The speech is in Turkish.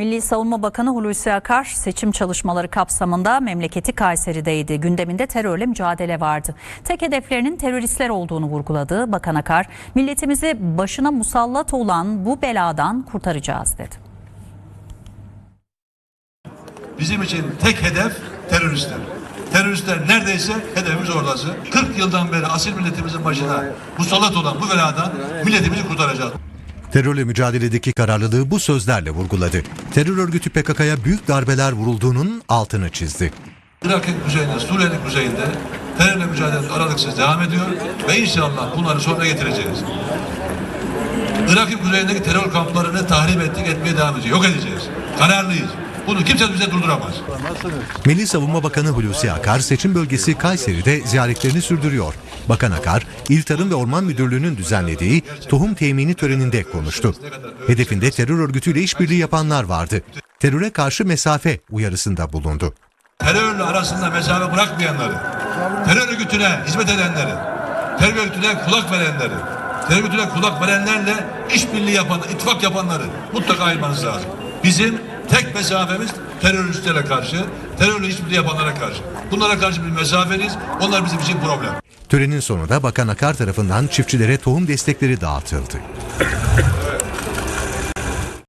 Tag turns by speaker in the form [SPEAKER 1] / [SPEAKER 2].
[SPEAKER 1] Milli Savunma Bakanı Hulusi Akar seçim çalışmaları kapsamında memleketi Kayseri'deydi. Gündeminde terörle mücadele vardı. Tek hedeflerinin teröristler olduğunu vurguladı. Bakan Akar, milletimizi başına musallat olan bu beladan kurtaracağız dedi.
[SPEAKER 2] Bizim için tek hedef teröristler. Teröristler neredeyse hedefimiz orası. 40 yıldan beri asil milletimizin başına musallat olan bu beladan milletimizi kurtaracağız.
[SPEAKER 3] Terörle mücadeledeki kararlılığı bu sözlerle vurguladı. Terör örgütü PKK'ya büyük darbeler vurulduğunun altını çizdi.
[SPEAKER 2] Irak'ın kuzeyinde, Suriye'nin kuzeyinde terörle mücadelemiz aralıksız devam ediyor ve inşallah bunları sonuna getireceğiz. Irak'ın kuzeyindeki terör kamplarını tahrip ettik, etmeye devam edeceğiz. Yok edeceğiz. Kararlıyız. Bunu kimse bize durduramaz.
[SPEAKER 3] Milli Savunma Bakanı Hulusi Akar seçim bölgesi Kayseri'de ziyaretlerini sürdürüyor. Bakan Akar, İl Tarım ve Orman Müdürlüğü'nün düzenlediği tohum temini töreninde konuştu. Hedefinde terör örgütüyle işbirliği yapanlar vardı. Teröre karşı mesafe uyarısında bulundu.
[SPEAKER 2] terörle arasında mesafe bırakmayanları, terör örgütüne hizmet edenleri, terör örgütüne kulak verenleri, terör örgütüne kulak verenlerle işbirliği yapan, ittifak yapanları mutlaka ayırmanız lazım. Bizim tek mesafemiz teröristlere karşı, terörle işbirliği yapanlara karşı. Bunlara karşı bir mesafeniz, onlar bizim için problem.
[SPEAKER 3] Törenin sonunda Bakan Akar tarafından çiftçilere tohum destekleri dağıtıldı.